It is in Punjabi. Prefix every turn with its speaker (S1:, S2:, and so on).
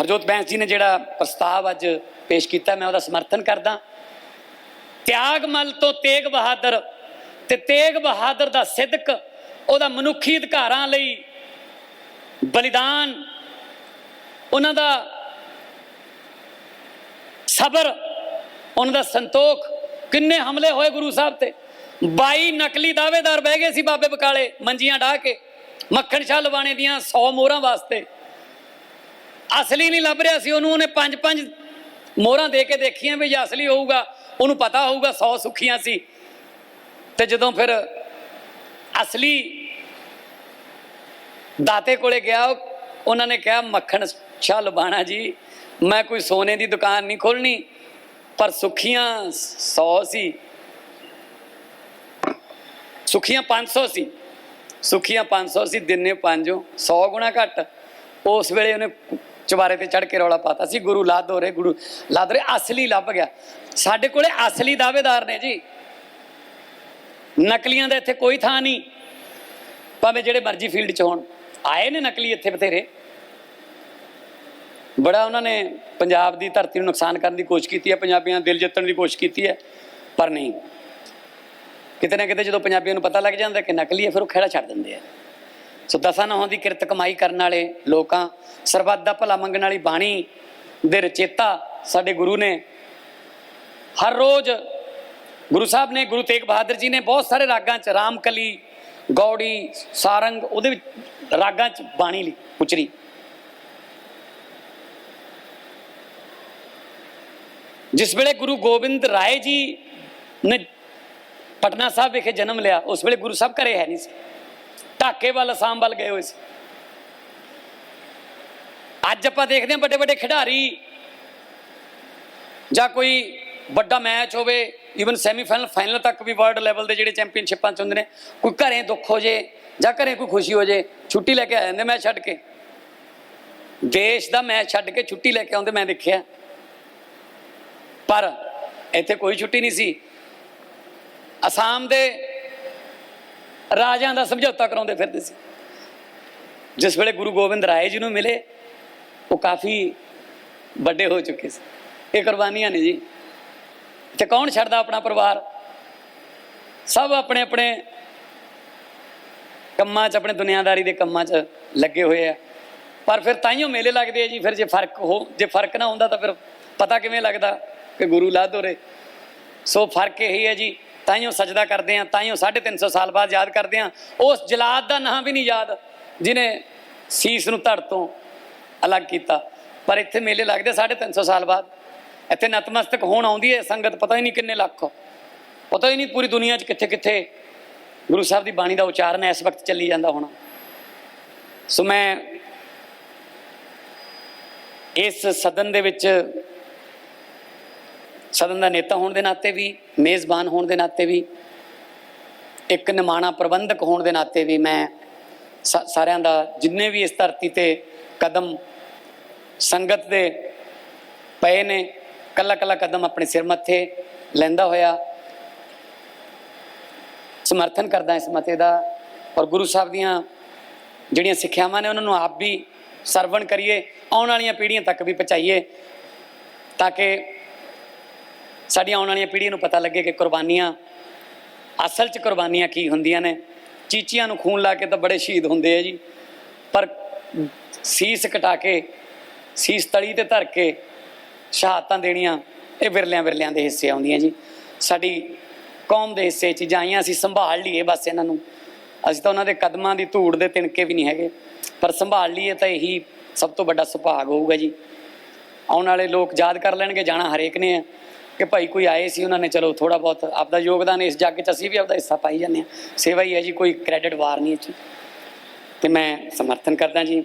S1: ਹਰਜੋਤ ਬੈਂਸ ਜੀ ਨੇ ਜਿਹੜਾ ਪ੍ਰਸਤਾਵ ਅੱਜ ਪੇਸ਼ ਕੀਤਾ, ਮੈਂ ਉਹਦਾ ਸਮਰਥਨ ਕਰਦਾ। ਤਿਆਗਮਲ ਤੋਂ ਤੇਗ ਬਹਾਦਰ ਤੇ ਤੇਗ ਬਹਾਦਰ ਦਾ ਸਿੱਧਕ, ਉਹਦਾ ਮਨੁੱਖੀ ਅਧਿਕਾਰਾਂ ਲਈ ਬਲੀਦਾਨ, ਉਹਨਾਂ ਦਾ ਸਬਰ, ਉਹਨਾਂ ਦਾ ਸੰਤੋਖ। ਕਿੰਨੇ ਹਮਲੇ ਹੋਏ ਗੁਰੂ ਸਾਹਿਬ ਤੇ। 22 ਨਕਲੀ ਦਾਅਵੇਦਾਰ ਬਹਿ ਗਏ ਸੀ ਬਾਬੇ ਬਕਾਲੇ, ਮੰਜੀਆਂ ਢਾ ਕੇ। ਮੱਖਣ ਸ਼ਾਹ ਲਵਾਣੇ ਦੀਆਂ 100 ਮੋਹਰਾਂ ਵਾਸਤੇ। ਅਸਲੀ ਨਹੀਂ ਲੱਭ ਰਿਹਾ ਸੀ, ਉਹਨੂੰ ਉਹਨੇ ਪੰਜ ਪੰਜ ਮੋਹਰਾਂ ਦੇ ਕੇ ਦੇਖੀਆਂ ਵੀ ਜੇ ਅਸਲੀ ਹੋਊਗਾ, ਉਹਨੂੰ ਪਤਾ ਹੋਊਗਾ 100 ਸੁੱਖੀਆਂ ਸੀ। ਤੇ ਜਦੋਂ ਫਿਰ ਅਸਲੀ ਦਾਤੇ ਕੋਲੇ ਗਿਆ ਉਹ- ਉਹਨਾਂ ਨੇ ਕਿਹਾ, ਮੱਖਣ ਸ਼ਾਹ ਲਬਾਣਾ ਜੀ, ਮੈਂ ਕੋਈ ਸੋਨੇ ਦੀ ਦੁਕਾਨ ਨਹੀਂ ਖੋਲਣੀ ਪਰ ਸੁੱਖੀਆਂ 100 ਸੀ। ਸੁੱਖੀਆਂ 500 ਸੀ ਸੁੱਖੀਆਂ 500 ਸੀ ਦਿਨੇ ਪੰਜੋ 100 ਗੁਣਾ ਘੱਟ। ਉਸ ਵੇਲੇ ਉਹਨੇ ਚਵਾਰੇ ਤੇ ਚੜ ਕੇ ਰੌਲਾ ਪਾਤਾ ਸੀ, ਗੁਰੂ ਲਾਦ ਹੋ ਰਹੇ ਗੁਰੂ ਲਾਦ ਰਹੇ ਅਸਲੀ ਲੱਭ ਗਿਆ। ਸਾਡੇ ਕੋਲੇ ਅਸਲੀ ਦਾਅਵੇਦਾਰ ਨੇ ਜੀ। ਨਕਲੀਆਂ ਦਾ ਇੱਥੇ ਕੋਈ ਥਾਂ ਨਹੀਂ। ਭਾਵੇਂ ਜਿਹੜੇ ਮਰਜ਼ੀ ਫੀਲਡ 'ਚ ਹੋਣ। ਆਏ ਨੇ ਨਕਲੀ ਇੱਥੇ ਬਥੇਰੇ। ਬੜਾ ਉਹਨਾਂ ਨੇ ਪੰਜਾਬ ਦੀ ਧਰਤੀ ਨੂੰ ਨੁਕਸਾਨ ਕਰਨ ਦੀ ਕੋਸ਼ਿਸ਼ ਕੀਤੀ ਹੈ, ਪੰਜਾਬੀਆਂ ਦਿਲ ਜਿੱਤਣ ਦੀ ਕੋਸ਼ਿਸ਼ ਕੀਤੀ ਹੈ, ਪਰ ਨਹੀਂ। ਕਿਤੇ ਨਾ ਕਿਤੇ ਜਦੋਂ ਪੰਜਾਬੀਆਂ ਨੂੰ ਪਤਾ ਲੱਗ ਜਾਂਦਾ ਕਿ ਨਕਲੀ ਹੈ, ਫਿਰ ਉਹ ਖੇੜਾ ਛੱਡ ਦਿੰਦੇ ਆ। ਸੋ ਦਸਾਂ ਨਹੁੰ ਦੀ ਕਿਰਤ ਕਮਾਈ ਕਰਨ ਵਾਲੇ ਲੋਕਾਂ, ਸਰਬੱਤ ਦਾ ਭਲਾ ਮੰਗਣ ਵਾਲੀ ਬਾਣੀ ਦੇ ਰਚੇਤਾ ਸਾਡੇ ਗੁਰੂ ਨੇ। ਹਰ ਰੋਜ਼ ਗੁਰੂ ਸਾਹਿਬ ਨੇ, ਗੁਰੂ ਤੇਗ ਬਹਾਦਰ ਜੀ ਨੇ ਬਹੁਤ ਸਾਰੇ ਰਾਗਾਂ ਚ, ਰਾਮਕਲੀ, ਗੌੜੀ, ਸਾਰੰਗ, ਉਹਦੇ ਵਿੱਚ ਰਾਗਾਂ ਚ ਬਾਣੀ ਲਈ ਉਚਰੀ ਜਿਸ ਵੇਲੇ ਗੁਰੂ ਗੋਬਿੰਦ ਰਾਏ ਜੀ ਨੇ ਪਟਨਾ ਸਾਹਿਬ ਵਿਖੇ ਜਨਮ ਲਿਆ, ਉਸ ਵੇਲੇ ਗੁਰੂ ਸਾਹਿਬ ਘਰੇ ਹੈ ਨਹੀਂ ਸੀ। ਢਾਕੇ ਵੱਲ ਅਸਾਮ ਵੱਲ ਗਏ ਹੋਏ ਸੀ। ਅੱਜ ਆਪਾਂ ਦੇਖਦੇ ਹਾਂ ਵੱਡੇ ਵੱਡੇ ਖਿਡਾਰੀ ਜਾਂ ਕੋਈ ਵੱਡਾ ਮੈਚ ਹੋਵੇ ਈਵਨ ਸੈਮੀਫਾਈਨਲ ਫਾਈਨਲ ਤੱਕ ਵੀ ਵਰਲਡ ਲੈਵਲ ਦੇ ਜਿਹੜੇ ਚੈਂਪੀਅਨਸ਼ਿਪਾਂ ਚ ਹੁੰਦੇ ਨੇ, ਕੋਈ ਘਰੇ ਦੁੱਖ ਹੋ ਜੇ ਜਾਂ ਘਰੇ ਕੋਈ ਖੁਸ਼ੀ ਹੋ ਜੇ, ਛੁੱਟੀ ਲੈ ਕੇ ਆ ਜਾਂਦੇ ਮੈਚ ਛੱਡ ਕੇ। ਦੇਸ਼ ਦਾ ਮੈਚ ਛੱਡ ਕੇ ਛੁੱਟੀ ਲੈ ਕੇ ਆਉਂਦੇ ਮੈਂ ਦੇਖਿਆ। ਪਰ ਇੱਥੇ ਕੋਈ ਛੁੱਟੀ ਨਹੀਂ ਸੀ। ਅਸਾਮ ਦੇ ਰਾਜਿਆਂ ਦਾ ਸਮਝੌਤਾ ਕਰਾਉਂਦੇ ਫਿਰਦੇ ਸੀ। ਜਿਸ ਵੇਲੇ ਗੁਰੂ ਗੋਬਿੰਦ ਰਾਏ ਜੀ ਨੂੰ ਮਿਲੇ, ਉਹ ਕਾਫੀ ਵੱਡੇ ਹੋ ਚੁੱਕੇ ਸੀ। ਇਹ ਕੁਰਬਾਨੀਆਂ ਨੇ ਜੀ। ਤੇ ਕੌਣ ਛੱਡਦਾ ਆਪਣਾ ਪਰਿਵਾਰ? ਸਭ ਆਪਣੇ ਆਪਣੇ ਕੰਮਾਂ 'ਚ, ਆਪਣੇ ਦੁਨੀਆਦਾਰੀ ਦੇ ਕੰਮਾਂ 'ਚ ਲੱਗੇ ਹੋਏ ਆ। ਪਰ ਫਿਰ ਤਾਈਓ ਮੇਲੇ ਲੱਗਦੇ ਆ ਜੀ। ਫਿਰ ਜੇ ਫ਼ਰਕ ਹੋ, ਜੇ ਫ਼ਰਕ ਨਾ ਹੁੰਦਾ ਤਾਂ ਫਿਰ ਪਤਾ ਕਿਵੇਂ ਲੱਗਦਾ ਕਿ ਗੁਰੂ ਲਾਦ ਹੋਰੇ ਸੋ ਫ਼ਰਕ ਇਹੀ ਹੈ ਜੀ ਤਾਈਓ ਸਜਦਾ ਕਰਦੇ ਆ, ਤਾਈਓ 350 ਸਾਲ ਬਾਅਦ ਯਾਦ ਕਰਦੇ ਆ। ਉਸ ਜਲਾਦ ਦਾ ਨਾਂ ਵੀ ਨਹੀਂ ਯਾਦ, ਜਿਨੇ ਸੀਸ ਨੂੰ ਧੜ ਤੋਂ ਅਲੱਗ ਕੀਤਾ। ਪਰ ਇੱਥੇ ਮੇਲੇ ਲੱਗਦੇ 350 ਸਾਲ ਬਾਅਦ। ਇੱਥੇ ਨਤਮਸਤਕ ਹੋਣ ਆਉਂਦੀ ਹੈ ਸੰਗਤ ਪਤਾ ਹੀ ਨਹੀਂ ਕਿੰਨੇ ਲੱਖ। ਪਤਾ ਹੀ ਨਹੀਂ ਪੂਰੀ ਦੁਨੀਆ 'ਚ ਕਿੱਥੇ ਕਿੱਥੇ ਗੁਰੂ ਸਾਹਿਬ ਦੀ ਬਾਣੀ ਦਾ ਉਚਾਰਨ ਇਸ ਵਕਤ ਚੱਲੀ ਜਾਂਦਾ ਹੋਣਾ। ਸੋ ਮੈਂ ਇਸ ਸਦਨ ਦੇ ਵਿੱਚ ਸਦਨ ਦਾ ਨੇਤਾ ਹੋਣ ਦੇ ਨਾਤੇ ਵੀ, ਮੇਜ਼ਬਾਨ ਹੋਣ ਦੇ ਨਾਤੇ ਵੀ, ਇੱਕ ਨਿਮਾਣਾ ਪ੍ਰਬੰਧਕ ਹੋਣ ਦੇ ਨਾਤੇ ਵੀ ਮੈਂ ਸਾ- ਸਾਰਿਆਂ ਦਾ ਜਿੰਨੇ ਵੀ ਇਸ ਧਰਤੀ ਤੇ ਕਦਮ ਸੰਗਤ ਦੇ ਪਏ ਨੇ ਕੱਲਾ ਕੱਲਾ ਕਦਮ ਆਪਣੇ ਸਿਰ ਮੱਥੇ ਲੈਂਦਾ ਹੋਇਆ, ਸਮਰਥਨ ਕਰਦਾ ਇਸ ਮਤੇ ਦਾ ਔਰ ਗੁਰੂ ਸਾਹਿਬ ਦੀਆਂ ਜਿਹੜੀਆਂ ਸਿੱਖਿਆਵਾਂ ਨੇ ਉਹਨਾਂ ਨੂੰ ਆਪ ਵੀ ਸਰਵਣ ਕਰੀਏ, ਆਉਣ ਵਾਲੀਆਂ ਪੀੜ੍ਹੀਆਂ ਤੱਕ ਵੀ ਪਹੁੰਚਾਈਏ, ਤਾਂ ਕਿ ਸਾਡੀਆਂ ਆਉਣ ਵਾਲੀਆਂ ਪੀੜ੍ਹੀਆਂ ਨੂੰ ਪਤਾ ਲੱਗੇ ਕਿ ਕੁਰਬਾਨੀਆਂ, ਅਸਲ 'ਚ ਕੁਰਬਾਨੀਆਂ ਕੀ ਹੁੰਦੀਆਂ ਨੇ। ਚੀਚੀਆਂ ਨੂੰ ਖੂਨ ਲਾ ਕੇ ਤਾਂ ਬੜੇ ਸ਼ਹੀਦ ਹੁੰਦੇ ਆ ਜੀ। ਪਰ ਸੀਸ ਕਟਾ ਕੇ, ਸੀਸ ਤਲੀ ਤੇ ਧਰ ਕੇ ਸ਼ਹਾਦਤਾਂ ਦੇਣੀਆਂ, ਇਹ ਵਿਰਲਿਆਂ ਵਿਰਲਿਆਂ ਦੇ ਹਿੱਸੇ ਆਉਂਦੀਆਂ ਜੀ। ਸਾਡੀ ਕੌਮ ਦੇ ਹਿੱਸੇ ਚੀਜ਼ਾਂ ਆਈਆਂ, ਅਸੀਂ ਸੰਭਾਲ ਲਈਏ ਬਸ ਇਹਨਾਂ ਨੂੰ। ਅਸੀਂ ਤਾਂ ਉਹਨਾਂ ਦੇ ਕਦਮਾਂ ਦੀ ਧੂੜ ਦੇ ਤਿਣਕੇ ਵੀ ਨਹੀਂ ਹੈਗੇ। ਪਰ ਸੰਭਾਲ ਲਈਏ ਤਾਂ ਇਹੀ ਸਭ ਤੋਂ ਵੱਡਾ ਸੁਭਾਗ ਹੋਊਗਾ ਜੀ। ਆਉਣ ਵਾਲੇ ਲੋਕ ਯਾਦ ਕਰ ਲੈਣਗੇ, ਜਾਣਾ ਹਰੇਕ ਨੇ ਹੈ ਕਿ ਭਾਈ ਕੋਈ ਆਏ ਸੀ, ਉਹਨਾਂ ਨੇ ਚਲੋ ਥੋੜਾ ਬਹੁਤ ਆਪਦਾ ਯੋਗਦਾਨ ਇਸ ਜੱਗ 'ਚ ਅਸੀਂ ਵੀ ਆਪਦਾ ਹਿੱਸਾ ਪਾਈ ਜਾਂਦੇ ਹਾਂ। ਸੇਵਾ ਹੀ ਹੈ ਜੀ, ਕੋਈ ਕ੍ਰੈਡਿਟ ਵਾਰ ਨਹੀਂ ਹੈ ਜੀ। ਤੇ ਮੈਂ ਸਮਰਥਨ ਕਰਦਾ ਜੀ।